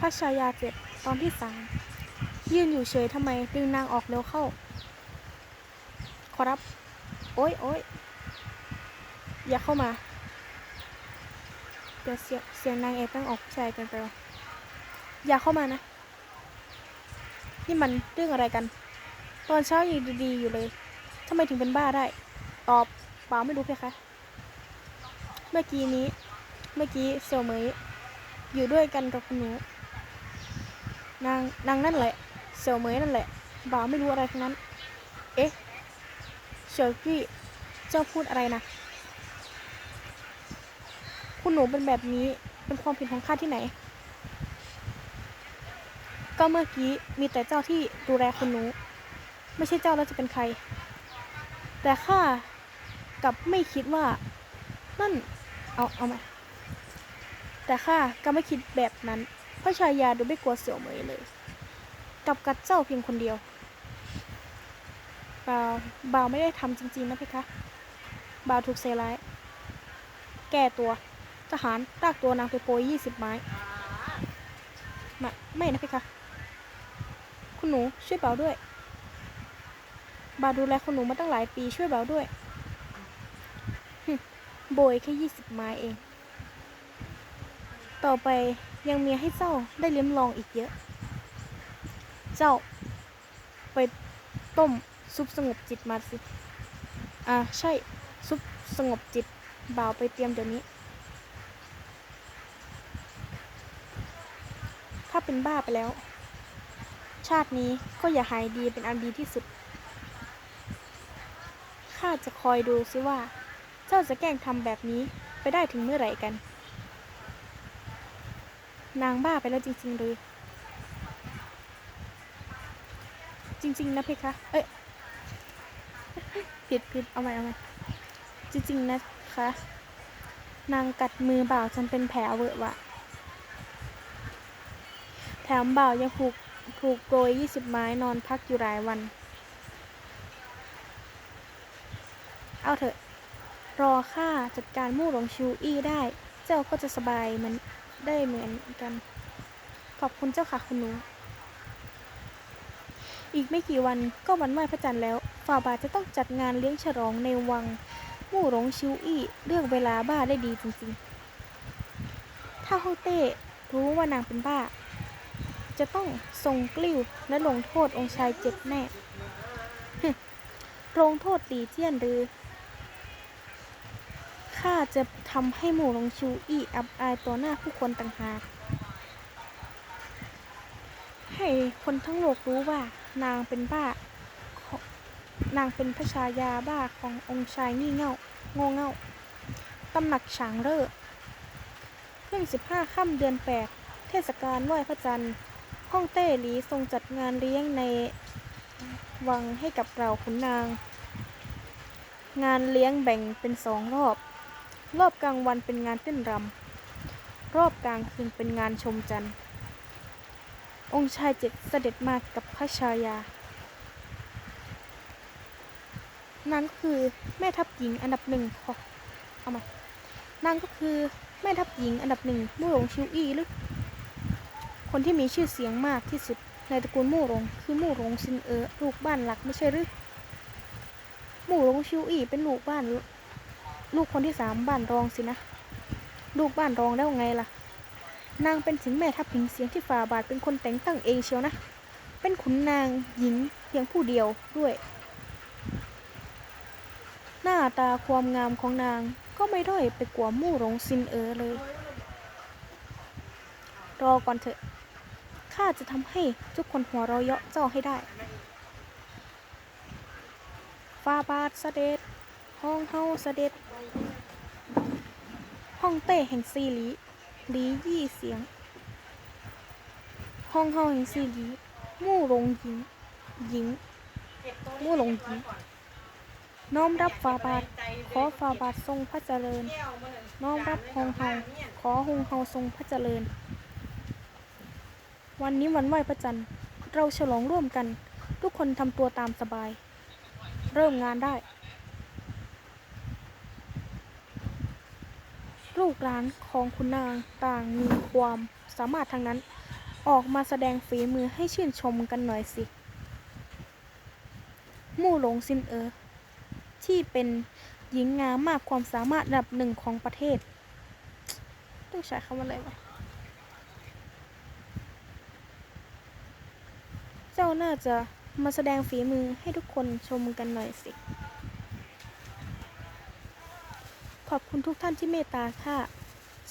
พระชายาเจ็บตอนที่สามยืนอยู่เฉยทำไมดึงนางออกเร็วเข้า ขอรับ โอ้ยโอ้ยอย่าเข้ามาเดี๋ยวเสียงเสียงนางเอกต้องออกชายกันไปวะอย่าเข้ามานะ นี่มันเรื่องอะไรกัน ตอนเช้ายังดีๆอยู่เลยทำไมถึงเป็นบ้าได้ ตอบเปล่าไม่รู้เพคะ เมื่อกี้นี้ เมื่อกี้เสี่ยวเหมยอยู่ด้วยกันกับคุณหนู นางนางนั่นแหละเสี่ยวเหมยนั่นแหละบ่าวไม่รู้อะไรทั้งนั้น เอ๊ะเฉียวกี้เจ้าพูดอะไรนะคุณหนูเป็นแบบนี้เป็นความผิดของข้าที่ไหน ก็เมื่อกี้มีแต่เจ้าที่ดูแลคุณหนู ไม่ใช่เจ้าแล้วจะเป็นใคร แต่ข้ากลับไม่คิดว่า นั่น เอาเอามาแต่ข้าก็ไม่คิดแบบนั้น พระชายาดูไม่กลัวเสี่ยวเหมยเลย กับกัดเจ้าเพียงคนเดียวบ่าวบ่าวไม่ได้ทำจริงๆนะเพคะบ่าวถูกเซร้าย แก้ตัว ทหารลากตัวนางไปโปรยยี่สิบไม้ไม่ไม่นะเพคะ คุณหนูช่วยบ่าวด้วย บ่าวดูแลคุณหนูมาตั้งหลายปีช่วยบ่าวด้วยโบยแค่ยี่สิบไม้เอง ต่อไป ยังมีให้เจ้าได้ลิ้มลองอีกเยอะ เจ้าไปต้มซุปสงบจิตมาสิ อ่าใช่ ซุปสงบจิตบ่าวไปเตรียมเดี๋ยวนี้ ถ้าเป็นบ้าไปแล้ว ชาตินี้ก็อย่าหายดีเป็นอันดีที่สุด ข้าจะคอยดูซิว่า เจ้าจะแกล้งทำแบบนี้ไปได้ถึงเมื่อไหร่กัน นางบ้าไปแล้วจริงๆเลยจริง ๆ นะเพคะ เอ้ยผิดผิดเอาใหม่เอาใหม่จริง ๆ นะคะ นางกัดมือบ่าวจนเป็นแผลเวอะวะ แถมบ่าวยังถูกถูกโปรยยี่สิบไม้นอนพักอยู่หลายวัน เอาเถอะ รอข้าจัดการมู่หลงชูอี้ได้ เจ้าก็จะสบายเหมัน ได้เหมือนกัน ขอบคุณเจ้าค่ะคุณหนู อีกไม่กี่วันก็วันไหว้พระจันทร์แล้ว ฝ่าบาทจะต้องจัดงานเลี้ยงฉลองในวัง มู่หลงชิวอี้เลือกเวลาบ้าได้ดีจริงๆ ถ้าฮ่องเต้รู้ว่านางเป็นบ้า จะต้องทรงกลิ้วและลงโทษองค์ชายเจ็บแน่ฮึลงโทษหลีเจียนหรือ ข้าจะทำให้หมู่หลงชูอี้อับอายต่อหน้าผู้คนต่างหาก ให้คนทั้งโลกรู้ว่านางเป็นบ้า นางเป็นพระชายาบ้าขององค์ชายงี่เง่าโง่เง่าตำหนักฉางเร่อขึ้นสิบห้าค่ำเดือนแปดเทศกาลไหว้พระจันทร์ฮ่องเต้หลีทรงจัดงานเลี้ยงในวังให้กับเราขุนนาง งานเลี้ยงแบ่งเป็นสองรอบ รอบกลางวันเป็นงานเต้นรำ รอบกลางคืนเป็นงานชมจันทร์ องค์ชายเจ็ดเสด็จมากับพระชายา นางก็คือแม่ทัพหญิงอันดับหนึ่งขอเอามานางก็คือแม่ทัพหญิงอันดับหนึ่งมู่หลงชิวอี้หรือ คนที่มีชื่อเสียงมากที่สุดในตระกูลมู่หลงคือมู่หลงซินเออลูกบ้านหลักไม่ใช่หรือมู่หลงชิวอี้เป็นลูกบ้าน ลูกคนที่สามบ้านรองสินะ ลูกบ้านรองแล้วไงล่ะ นางเป็นถึงแม่ทัพหญิงเสียงที่ฝ่าบาทเป็นคนแต่งตั้งเองเชียวนะ เป็นขุนนางหญิงเพียงผู้เดียวด้วย หน้าตาความงามของนางก็ไม่ด้อยไปกว่ามู่หลงซินเอ๋อเลย รอก่อนเถอะ ข้าจะทำให้ทุกคนหัวเราะเยาะเจ้าให้ได้ฟ้าบาทเสด็จห้องเฮาเสด็จ องเต้แห่งซีหลีหลียี่เสียงห้องเฮาแห่งซีหลีมู่หลงหญิงหญิงมู่หลงหญิงน้อมรับฝ่าบาทขอฝ่าบาททรงพระเจริญ น้อมรับฮงเฮาขอฮงเฮาทรงพระเจริญ วันนี้วันไหว้พระจันทร์ เราฉลองร่วมกัน ทุกคนทำตัวตามสบาย เริ่มงานได้ ลูกหลานของคุณนางต่างมีความสามารถทั้งนั้น ออกมาแสดงฝีมือให้ชื่นชมกันหน่อยสิ มู่หลงซินเออ ที่เป็นหญิงงามมากความสามารถระดับหนึ่งของประเทศ ต้องใช้คำว่าอะไรวะ เจ้าน่าจะมาแสดงฝีมือให้ทุกคนชมกันหน่อยสิ ขอบคุณทุกท่านที่เมตตาค่ะ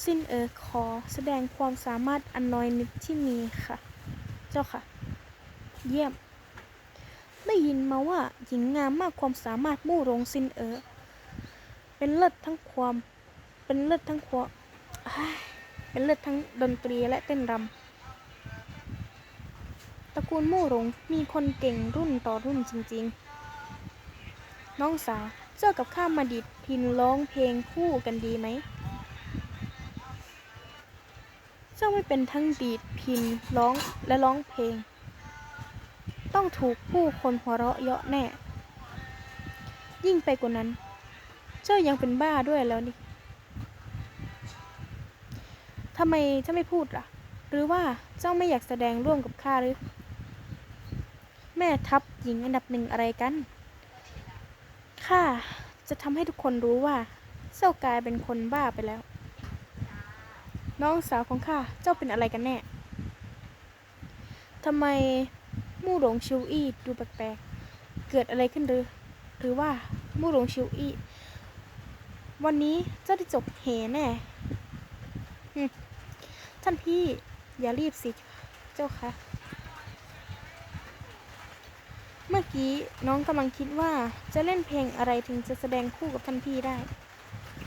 สิ้นเออขอแสดงความสามารถอันน้อยนิดที่มีค่ะ เจ้าค่ะ เยี่ยม ได้ยินมาว่าหญิงงามมากความสามารถมู่หลงซินเออ เป็นเลิศทั้งความ เป็นเลิศทั้งความเป็นเลิศทั้งดนตรีและเต้นรำตระกูลมู่หลงมีคนเก่งรุ่นต่อรุ่นจริงๆ น้องสาว เจ้ากับข้ามาดิดพินร้องเพลงคู่กันดีไหม เจ้าไม่เป็นทั้งดีดพินร้องและร้องเพลง ต้องถูกผู้คนหัวเราะเยาะแน่ ยิ่งไปกว่านั้น เจ้ายังเป็นบ้าด้วยแล้วนี่ทำไมเจ้าไม่พูดล่ะ หรือว่าเจ้าไม่อยากแสดงร่วมกับข้าหรือ แม่ทัพหญิงอันดับหนึ่งอะไรกัน ข้าจะทำให้ทุกคนรู้ว่า เจ้ากลายเป็นคนบ้าไปแล้ว น้องสาวของข้าเจ้าเป็นอะไรกันแน่ทำไมมู่หลงชิวอี้ดูแปลกๆ เกิดอะไรขึ้นหรือ หรือว่ามู่หลงชิวอี้วันนี้เจ้าได้จบเหแน่หึท่านพี่อย่ารีบสิ เจ้าคะ มื่อกี้น้องกำลังคิดว่าจะเล่นเพลงอะไรถึงจะแสดงคู่กับท่านพี่ได้